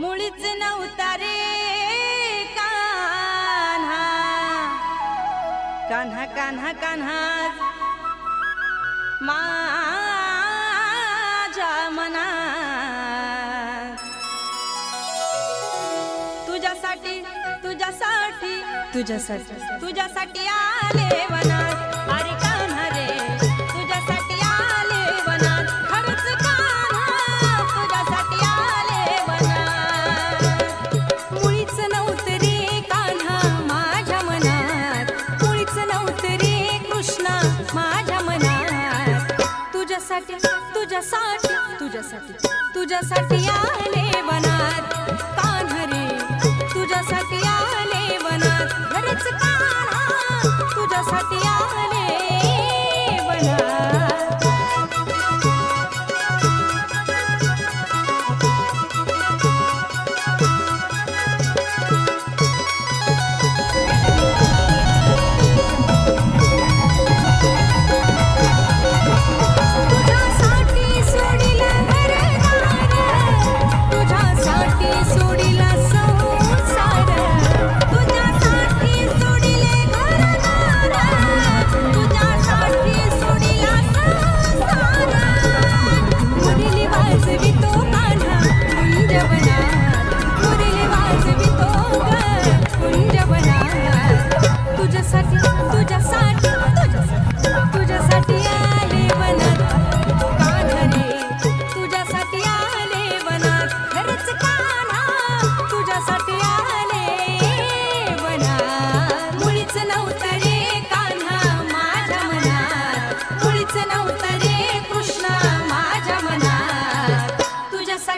मुळीच नव्हता रे कान्हा. कान्हा कान्हा कान्हा. माझ्या मना तुझ्यासाठी तुझ्यासाठी तुझ्यासाठी तुझ्यासाठी आले मना अरे तुझ्यासाठी तुझ्यासाठी आले वनात. कान्हरे तुझ्यासाठी आले वनात. घरच कान्हा तुझ्यासाठी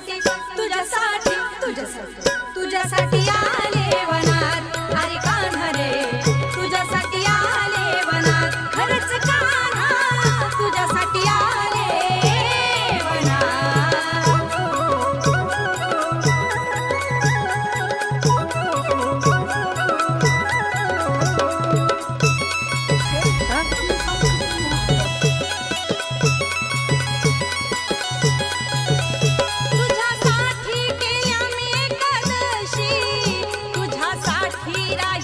तुझ्यासाठी तुझ्यासाठी तुझ्यासाठी तुझ्यासाठी आले. I.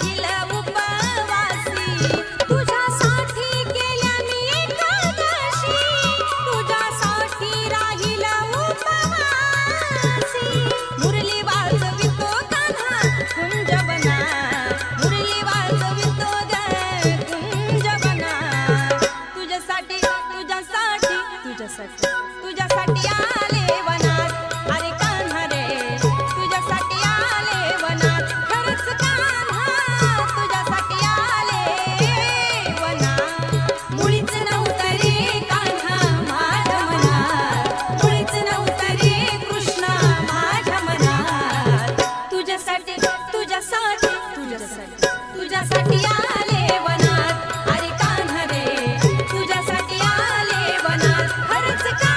dance again.